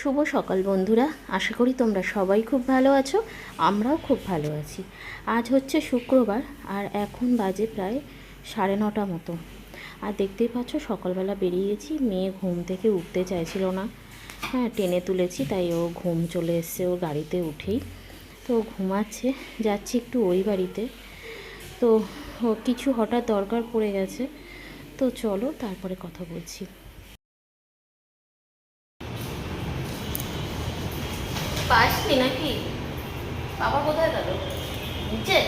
শুভ সকাল বন্ধুরা। আশা করি তোমরা সবাই খুব ভালো আছো, আমরাও খুব ভালো আছি। আজ হচ্ছে শুক্রবার আর এখন বাজে প্রায় সাড়ে নটা মতো। আর দেখতেই পাচ্ছ সকালবেলা বেরিয়ে গেছি মেয়ে ঘুম থেকে উঠতে চাইছিল না। হ্যাঁ টেনে তুলেছি, তাই ও ঘুম চলে এসছে ও গাড়িতে উঠেই। তো ঘুমাচ্ছে, যাচ্ছি একটু ওই বাড়িতে। তো কিছু হঠাৎ দরকার পড়ে গেছে। তো চলো তারপরে কথা বলছি। পাসনি নাকি? বাবা কোথায় গেল? নিচে?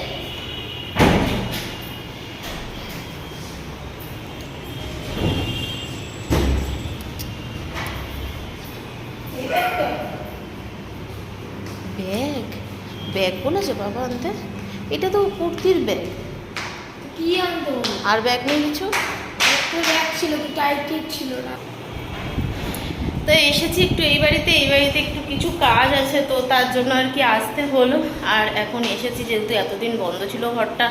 ব্যাগ? ব্যাগ বলেছে বাবা আনতে? এটা তো কুর্তির ব্যাগ। কি আনতো আর ব্যাগ নেই কিছু ব্যাগ ছিল কি টাইটের ছিল না। তো এসেছি একটু এই বাড়িতে এই বাড়িতে একটু কিছু কাজ আছে, তো তার জন্য আর কি আসতে হলো। আর এখন এসেছি, যেহেতু এতদিন বন্ধ ছিল ঘরটা,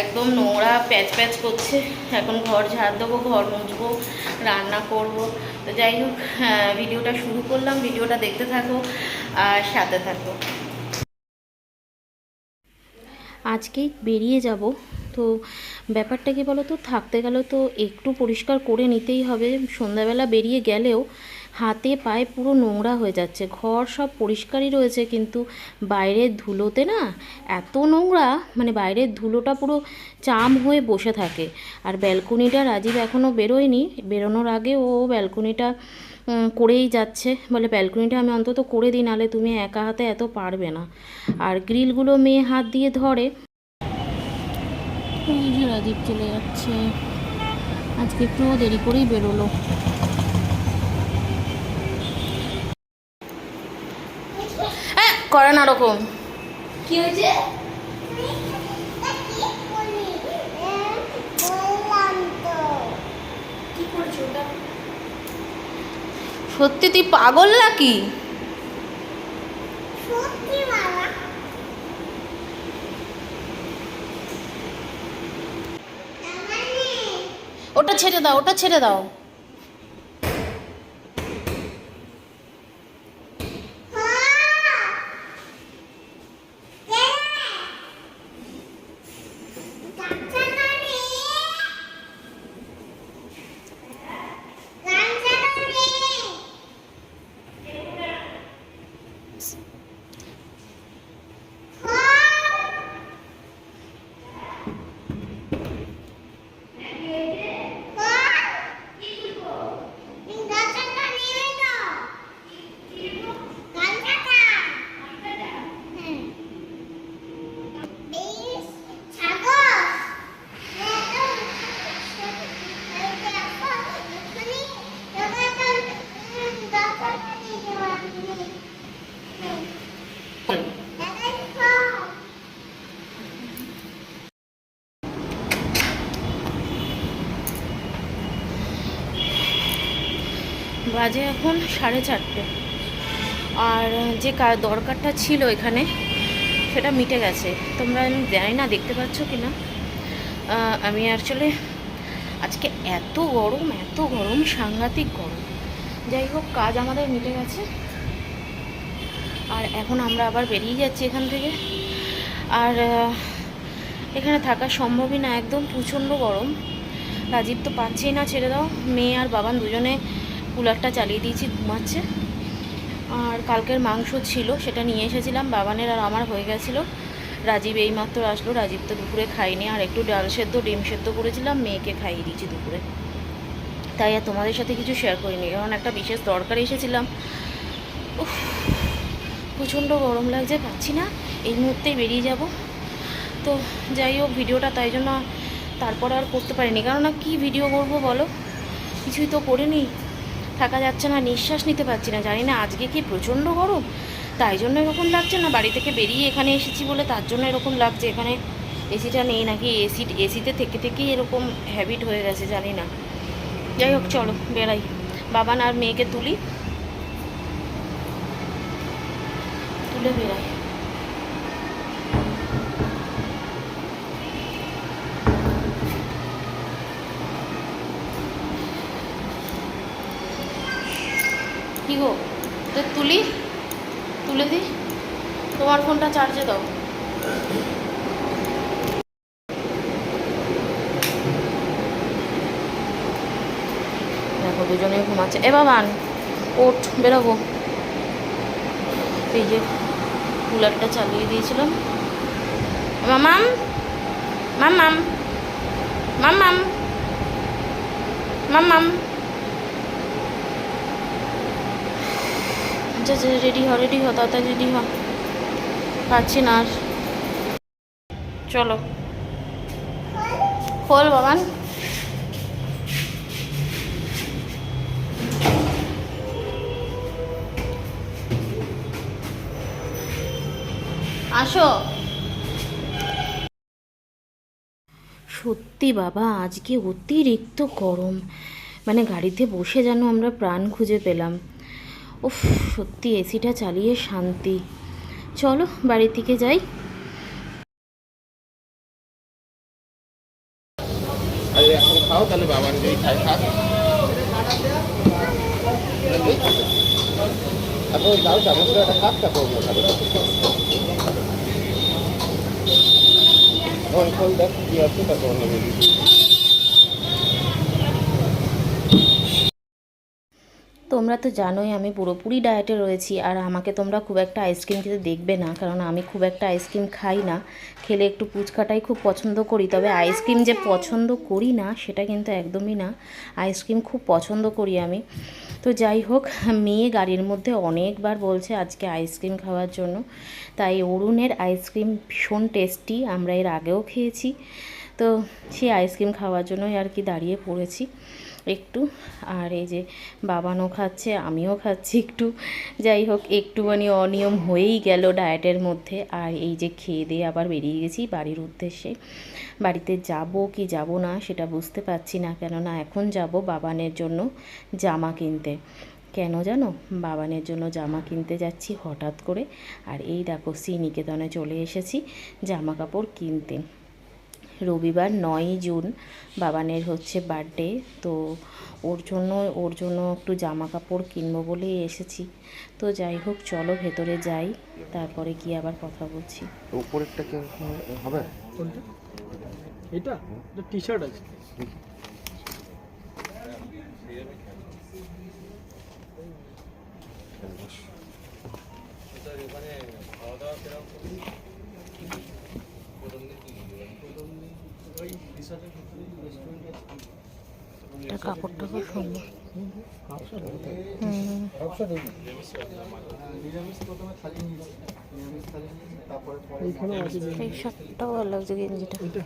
একদম নোংরা, প্যাচ প্যাচ করছে। এখন ঘর ঝাড় দেবো, ঘর মুছবো, রান্না করব। তো যাই হোক ভিডিওটা শুরু করলাম, ভিডিওটা দেখতে থাকো আর সাথে থাকো। আজকেই বেরিয়ে যাব, তো ব্যাপারটা কি বলো তো থাকতে গেলে তো একটু পরিষ্কার করে নিতেই হবে। সন্ধ্যাবেলা বেরিয়ে গেলেও হাতে পায়ে পুরো নোংরা হয়ে যাচ্ছে। ঘর সব পরিষ্কারই রয়েছে কিন্তু বাইরের ধুলোতে না এত নোংরা মানে বাইরের ধুলোটা পুরো চাম হয়ে বসে থাকে। আর ব্যালকনিটা রাজীব এখনও বেরোয়নি। বেরোনোর আগে ও ব্যালকনিটা করেই যাচ্ছে। বলে, ব্যালকনিটা আমি অন্তত করে দিই নাহলে তুমি একা হাতে এত পারবে না। আর গ্রিলগুলো মেয়ে হাত দিয়ে ধরে। রাজীব চলে যাচ্ছে। আজকে একটু দেরি করেই বেরোলো হ্যাঁ করে না ওরকম কি হয়েছে? সত্যি তুই পাগল নাকি? ওটা ছেড়ে দাও ওটা ছেড়ে দাও। বাজে এখন সাড়ে চারটে। আর যে দরকারটা ছিল এখানে, সেটা মিটে গেছে। তোমরা আমি জানি না, দেখতে পাচ্ছ কি না আমি অ্যাকচুয়ালি আজকে এত গরম এত গরম, সাংঘাতিক গরম। যাই হোক, কাজ আমাদের মিটে গেছে। আর এখন আমরা আবার বেরিয়ে যাচ্ছি এখান থেকে। আর এখানে থাকা সম্ভবই না, একদম প্রচণ্ড গরম। রাজীব তো পাচ্ছেই না ছেড়ে দাও। মেয়ে আর বাবান দুজনে কুলারটা চালিয়ে দিয়েছি, ঘুমাচ্ছে। আর কালকের মাংস ছিল, সেটা নিয়ে এসেছিলাম, বাবানের আর আমার হয়ে গেছিল। রাজীব এইমাত্র আসলো, রাজীব তো দুপুরে খাইনি আর একটু ডাল সেদ্ধ, ডিম সেদ্ধ করেছিলাম, মেয়েকে খাইয়ে দিয়েছি দুপুরে। তাই আর তোমাদের সাথে কিছু শেয়ার করিনি, কারণ একটা বিশেষ দরকারে এসেছিলাম। প্রচণ্ড গরম লাগছে, পাচ্ছি না। এই মুহূর্তেই বেরিয়ে যাব। তো যাই হোক, ভিডিওটা তাই জন্য তারপরে আর করতে পারিনি। কারণ কী ভিডিও করব বলো? কিছুই তো করিনি। থাকা যাচ্ছে না, নিঃশ্বাস নিতে পারছি না। জানি না আজকে কি প্রচণ্ড গরম, তাই জন্য এরকম লাগছে না। বাড়ি থেকে বেরিয়ে এখানে এসেছি বলে তার জন্য এরকম লাগছে। এখানে এসিটা নেই নাকি, এসি, এসিতে থেকে থেকেই এরকম হ্যাবিট হয়ে গেছে, জানি না। যাই হোক, চলো, বেড়াই। বাবান আর মেয়েকে তুলি। তুলে বেড়াই। কি গো? তো তুলি? তুলে দি। তোমার ফোনটা চার্জে দাও। দেখো দুজনে ঘুমাচ্ছে। এ বাবান ওঠ, বেরোবো। এই যে, কুলারটা চালিয়ে দিয়েছিলাম। মামাম মামাম মামাম মামাম আচ্ছা আচ্ছা রেডি হ রেডি হ, তাড়াতাড়ি রেডি হ। পাচ্ছি না আর। চলো। খোল বাবান। আসো। সত্যি বাবা, আজকে অতিরিক্ত গরম। মানে গাড়িতে বসে যেন আমরা প্রাণ খুঁজে পেলাম। উফ, সত্যি এসিটা চালিয়ে শান্তি। চলো, বাড়ির দিকে যাই। খাও, তাহলে বাবার যদি তারপর লাউ চামচটা একটা দেখ আছে, তারপর অন্য তোমরা তো জানোই আমি পুরোপুরি ডায়েটে রয়েছি আর আমাকে তোমরা খুব একটা আইসক্রিম খেতে দেখবে না, কারণ আমি খুব একটা আইসক্রিম খাই না। খেলে একটু পুচকাটাই খুব পছন্দ করি, তবে আইসক্রিম যে পছন্দ করি না, সেটা কিন্তু একদমই না। আইসক্রিম খুব পছন্দ করি আমি। তো যাই হোক, মেয়ে গাড়ির মধ্যে অনেকবার বলছে আজকে আইসক্রিম খাওয়ার জন্য। তাই অরুণের আইসক্রিম ভীষণ টেস্টি আমরা এর আগেও খেয়েছি। তো সেই আইসক্রিম খাওয়ার জন্যই আর কি দাঁড়িয়ে পড়েছি। একটু। আর এই যে বাবানও খাচ্ছে, আমিও খাচ্ছি একটু। যাই হোক, একটুখানি অনিয়ম হয়েই গেল ডায়েটের মধ্যে। আর এই যে খেয়ে দিয়ে আবার বেরিয়ে গেছি বাড়ির উদ্দেশ্যে। বাড়িতে যাব কি যাব না সেটা বুঝতে পারছি না, কেননা এখন যাব বাবানের জন্য জামা কিনতে। কেন জানো? বাবানের জন্য জামা কিনতে যাচ্ছি হঠাৎ করে। আর এই দেখো, শ্রীনিকেতনে চলে এসেছি জামা কাপড় কিনতে। রবিবার নয়ই জুন বাবানের হচ্ছে বার্থডে তো ওর জন্য ওর জন্য একটু জামা কাপড় কিনবো বলেই এসেছি। তো যাই হোক চলো ভেতরে যাই তারপরে গিয়ে আবার কথা বলছি। উপরেরটা কি হবে? কোনটা? এটা? টি শার্ট আছে। এটা কাপড়টা খুব সুন্দর। হুম। এইখানেও আছে যে এই শার্টটাও ভালো লাগছে গেঞ্জিটা এটা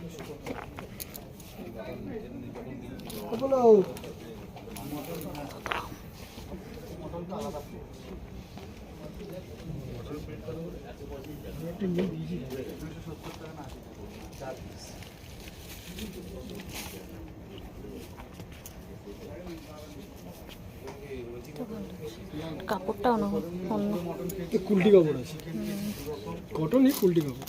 না অন্য কুলটি কাপড় আছে। কটনই কুলটি কাপড়।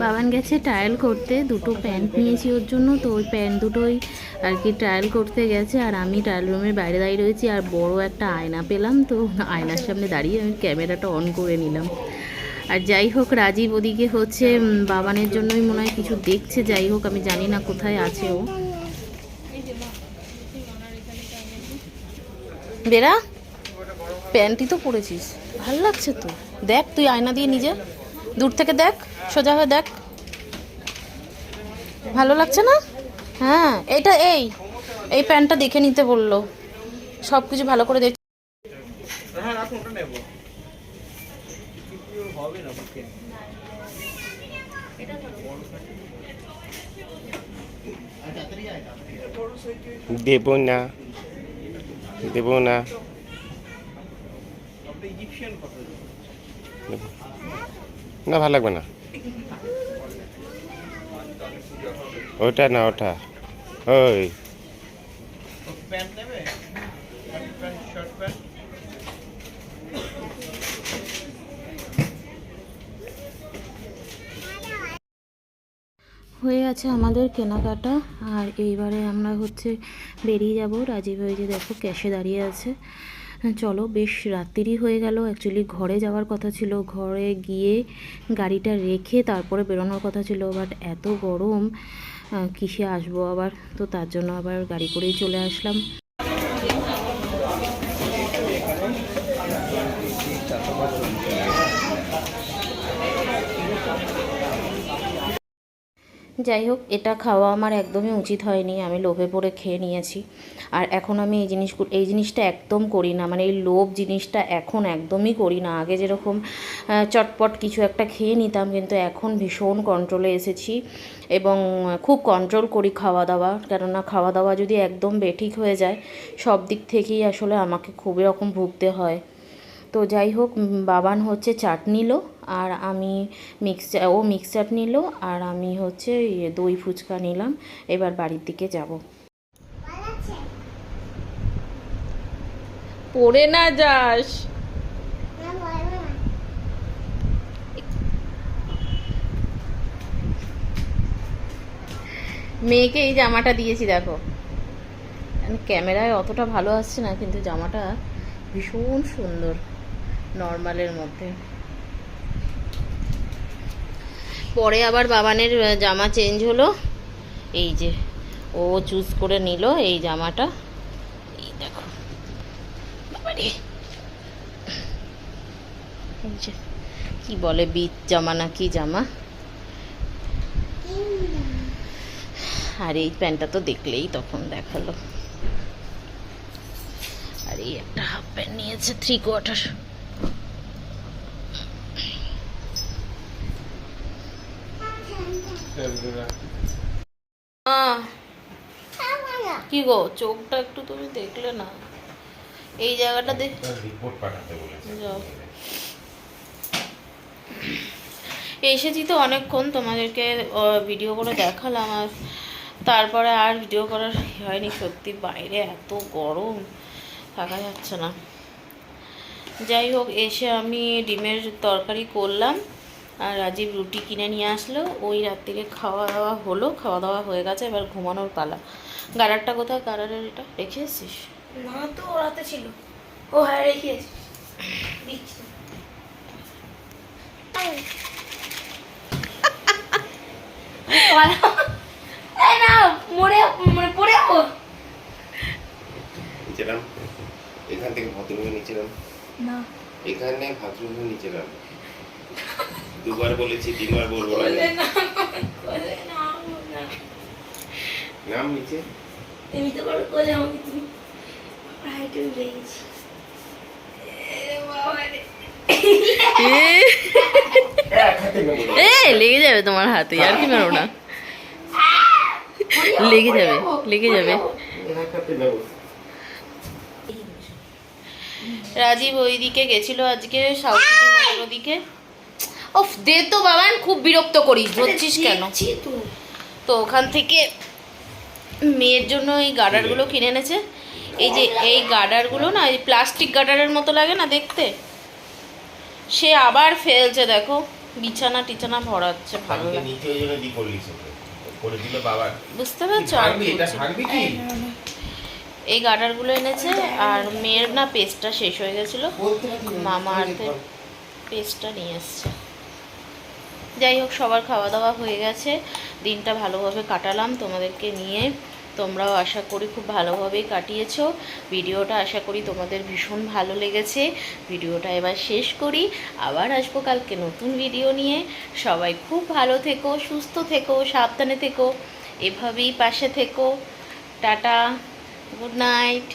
বাবান গেছে টায়াল করতে দুটো প্যান্ট নিয়েছি ওর জন্য তো ওই প্যান্ট দুটোই আর কি ট্রায়াল করতে গেছে আর আমি ট্রায়াল রুমের বাইরে দাঁড়িয়ে রয়েছি আর বড় একটা আয়না পেলাম তো আয়নার সামনে দাঁড়িয়ে আমি ক্যামেরাটা অন করে নিলাম। আর যাই হোক, রাজীব ওদিকে হচ্ছে বাবানের জন্যই মনে হয় কিছু দেখছে। যাই হোক, আমি জানি না কোথায় আছে ও। বেরা প্যান্টই তো পরেছিস। ভালো লাগছে তো। দেখ, তুই আয়না দিয়ে নিজে। দূর থেকে দেখ, সোজা হয়ে দেখ। ভালো লাগছে না? হ্যাঁ এইটা এই। এই প্যান্টটা দেখে নিতে বলল। সব কিছু ভালো করে দেখ দেব না। দেব না। না ভালো লাগবে না। ওটা না, ওটা। ওই। হয়ে গেছে আমাদের কেনাকাটা, আর এইবারে আমরা হচ্ছে বেরিয়ে যাব। রাজীব ওই যে দেখো ক্যাশে দাঁড়িয়ে আছে। চলো, বেশ রাত্রিরই হয়ে গেল। অ্যাকচুয়ালি ঘরে যাওয়ার কথা ছিল। ঘরে গিয়ে গাড়িটা রেখে তারপরে বেরোনোর কথা ছিল। বাট এত গরম কিসে আসব আবার? তো তার জন্য আবার গাড়ি করেই চলে আসলাম। যাই হোক, এটা খাওয়া আমার একদমই উচিত হয়নি। আমি লোভে পড়ে খেয়ে নিয়েছি। আর এখন আমি এই জিনিস এই জিনিসটা একদম করি না। মানে এই লোভ জিনিসটা এখন একদমই করি না। আগে যেরকম চটপট কিছু একটা খেয়ে নিতাম, কিন্তু এখন ভীষণ কন্ট্রোলে এসেছি এবং খুব কন্ট্রোল করি খাওয়া দাওয়া কেননা খাওয়া দাওয়া যদি একদম বেঠিক হয়ে যায়, সব দিক থেকেই আসলে আমাকে খুবই রকম ভুগতে হয়। তো যাই হোক বাবান হচ্ছে চাট নিল আর আমি মিক্সচার ও মিক্সচার নিল আর আমি হচ্ছে ইয়ে দই ফুচকা নিলাম। এবার বাড়ির দিকে যাব। পড়ে না যাস। মেয়েকে এই জামাটা দিয়েছি, দেখো। ক্যামেরায় অতটা ভালো আসছে না, কিন্তু জামাটা ভীষণ সুন্দর নর্মালের মধ্যে। পরে আবার বাবানের জামা চেঞ্জ হলো। এই যে, ও চুজ করে নিল এই জামাটা। এই দেখো। কি বলে বিচ জামা না কি জামা? আর এই প্যান্টটা তো দেখলেই তখন দেখাল। আর এই একটা হাফ প্যান্ট নিয়েছে থ্রি কোয়ার্টার কি গো চোখটা একটু তুমি দেখলে না? এই জায়গাটা দেখ রিপোর্ট পাঠাতে বলেছে। এসেছি তো অনেকক্ষণ তোমাদেরকে ভিডিও করে দেখালাম আর তারপরে আর ভিডিও করার হয়নি সত্যি। বাইরে এত গরম থাকা যাচ্ছে না। যাই হোক এসে আমি ডিমের তরকারি করলাম। আর রাজীব রুটি কিনে নিয়ে আসলো। ওই রাত্রিরে খাওয়া দাওয়া হলো খাওয়া দাওয়া হয়ে গেছে এবার ঘুমানোর পালা। গাড়ারটা কোথায়? গাড়ারের এটা রেখে এসছিস? না তো ওরাতে ছিল। ও হ্যাঁ দিচ্ছি। না মরে মানে পড়ে যাব নিচেলাম। এখান থেকে ভদ্রমুখে নিচেলাম না। এখানে ভদ্রমুখে নিচেলাম দুবার বলেছি তিনবার বলব না। বলে না বলে না না। নাম নিচে? তুমি তো করে কোলে আমাকে তুমি হাইটে উঠে গেছি এ লেগে যাবে তোমার হাতে আর কি মারো না। লেগে যাবে লেগে যাবে। রাজীব ওইদিকে গেছিল আজকে সাউথ ওদিকে। ওফ দে তো বাবান খুব বিরক্ত করিস ধরছিস কেন? তো। তো ওখান থেকে মেয়ের জন্য এই গার্ডারগুলো কিনে এনেছে। এই যে এই গার্ডারগুলো না এই প্লাস্টিক গার্ডারের মতো লাগে না দেখতে? সে আবার ফেলছে দেখো। বিছানা টিছানা ভরাচ্ছে ভালো আমাকে লাগে। নিচে ওই জন্য দি করলিস ওকে। করে দিল বাবা বুঝতে পারছ? না। ভাঙবি? কি? এই গার্ডারগুলো এনেছে আর মেয়ের না পেস্টটা শেষ হয়ে গেছিল। মামা আর্থের পেস্টটা নিয়ে এসছে। যাই হোক, সবার খাওয়া দাওয়া হয়ে গেছে। দিনটা ভালোভাবে কাটালাম তোমাদেরকে নিয়ে। তোমরাও আশা করি খুব ভালোভাবেই কাটিয়েছো। ভিডিওটা আশা করি তোমাদের ভীষণ ভালো লেগেছে। ভিডিওটা এবার শেষ করি। আবার আসব কালকে নতুন ভিডিও নিয়ে। সবাই খুব ভালো থেকো, সুস্থ থেকো, সাবধানে থেকো। এভাবেই পাশে থেকো। Tata, good night.